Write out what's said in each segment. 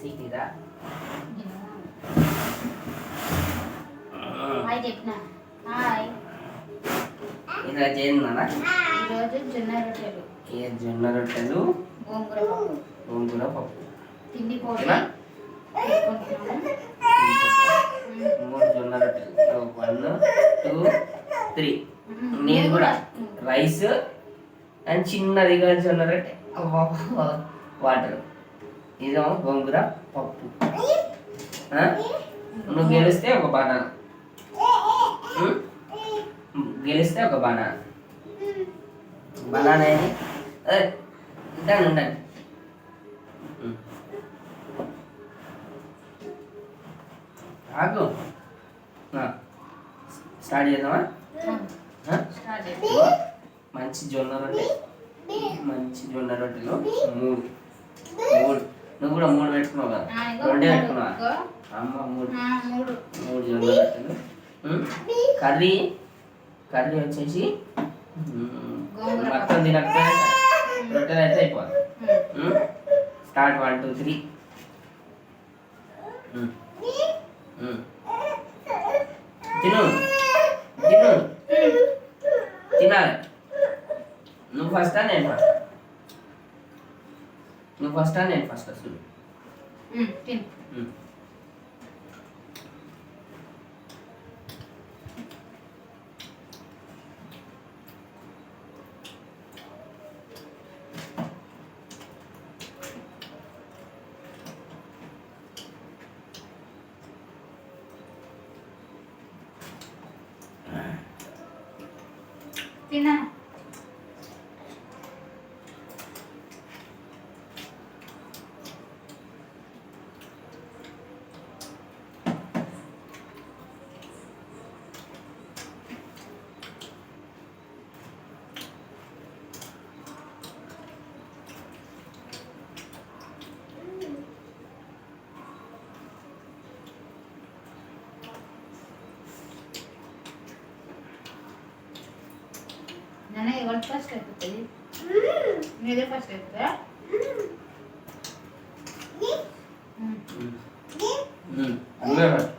సీటీరా? Hi చెప్పిన? Hi. ఇలా చేయండి ఈరోజు జొన్న రొట్టెలు. ఏ జొన్న రొట్టెలు? గోంగూర పప్పు. గోంగూర పప్పు. తిండి పోటీ మూడు జొన్న రొట్టెలు. One two three. నేను కూడా? రైస్ అండ్ చిన్నదిగా జొన్న రొట్టె. వాటర్. ఇదేమో గోంగూర పప్పు? నువ్వు గెలిస్తే ఒక బనానా? గెలిస్తే ఒక బనానా బనానా ఏది ఏయ్, ఉండండి. ఆగు. ఆ, స్టార్ట్ చేద్దామా? మంచి జొన్న రొట్టె. మంచి జొన్న రొట్టెలు మూడు. నువ్వు కూడా మూడు పెట్టుకున్నావు కదా. రెండే పెట్టుకున్నావా? అమ్మ మూడు. మూడు. జొన్న రొట్టెలు? కర్రీ. కర్రీ వచ్చేసి మొత్తం తినకపోయినా. రొట్టెలు అయితే అయిపోదు. Start one two three. తిను. తిను. తినాలి. నువ్వు ఫస్టా నేను ఫస్ట్ నువ్వు ఫస్టా నేను ఫస్ట్ అసలు ఉమ్, ఎవరు ఫస్ట్ అయిపోతుంది మీరే ఫస్ట్ అయిపోతా ఉమ్. ఉమ్. నువ్వే ఫస్ట్.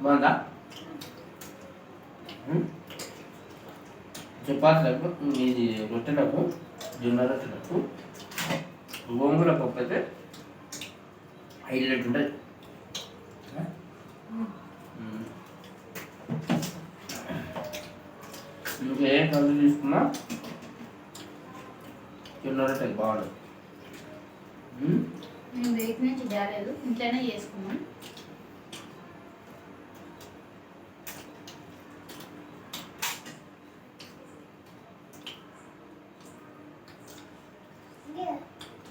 బాగుందా. చపాతీలకు ఇది రొట్టెలకు జొన్న రొట్టెలకు గోంగూర పప్పు అయితే హైలైట్ ఉంటుంది ఏ కళ్ళు తీసుకున్నా? బాగుంటుంది ఉమ్. మేము. బయట నుంచి ఇంట్లోనే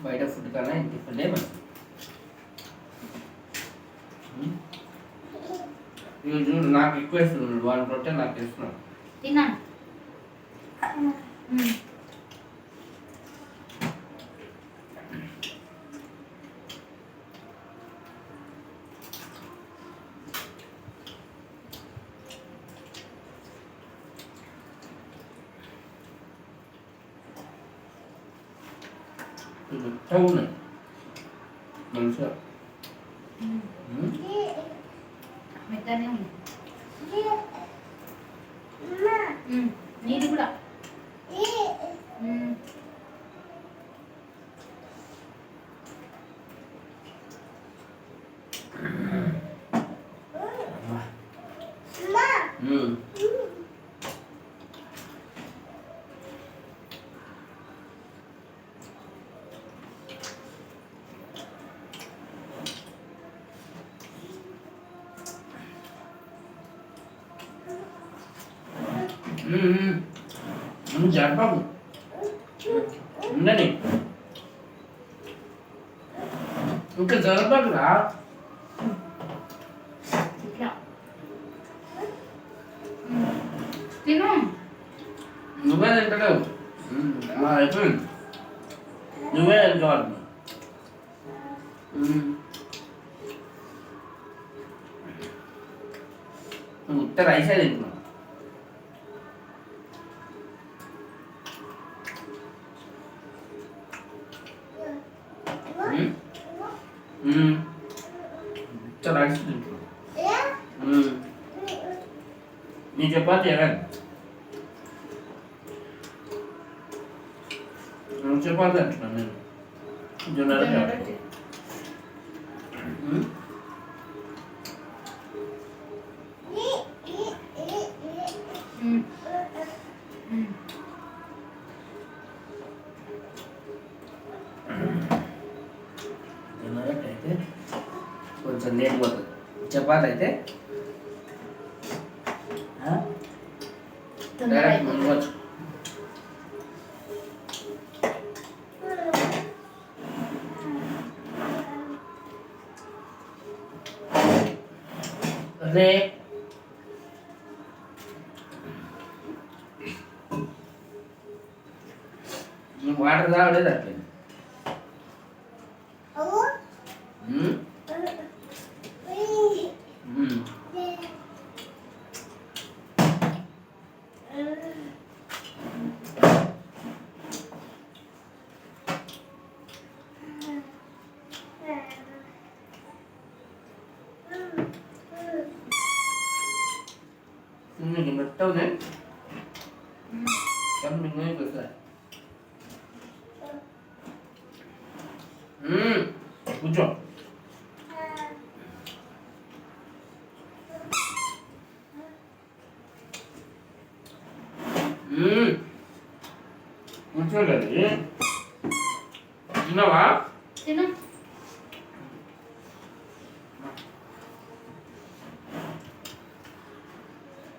బయట ఫుడ్ కన్నా ఇంటి ఫుడ్డే మంచిది. ఇవి చూడు నాకు ఎక్కువ ఇస్తున్నాడు వాళ్ళ రొట్టె నాకు ఇస్తున్నాడు తిన్నాను ఉమ్. ఇవి మెత్తగా ఉన్నాయి మంచిగా ఉమ్. ఉమ్. మెత్తనే ఉంది ఉమ్. నీది కూడా ఉమ్. ఉమ్, ఉమ్. ఉమ్, జరపకు ఉండని ఇంకా జరపకురా ఇట్లా ఉమ్. తిను నువ్వే తింటలేవు ఉమ్, మా అయిపోయింది నువ్వే ఎంజాయ్ నువ్వు ఉత్త రైసే తింటున్నావు చాలా రైస్. నీ చపాతి ఎవరు నువ్వు చపాతి అంటున్నాను నేను. జొన్న కొంచెం లేట్ పోతుంది చపాతి అయితే ఆ? తొందరగా డైరెక్ట్ అయిపోతుంది. ముందు వచ్చు అదే నువ్వు వాటర్ తాగలేదు అట్లా 오늘 이거 떠네? 양민이 그래. 음, 그죠? 음, 무슨 소리야? 누나가?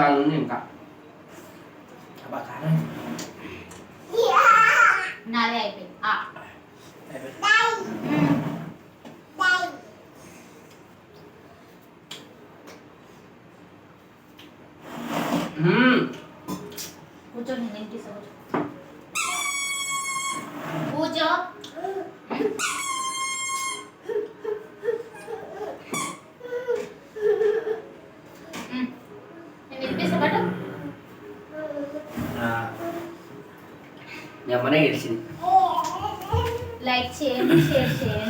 ఇంకా ఉంది ఇంకా అబ్బా కారం నాదే అయిపోయింది ఆ. అయిపోయింది. ఉమ్. మ్మ్. కూర్చో నేను ಮನೆಗೆ ಇರಿಸಿ ಲೈಕ್ ಶೇರ್ ಶೇರ್ ಶೇರ್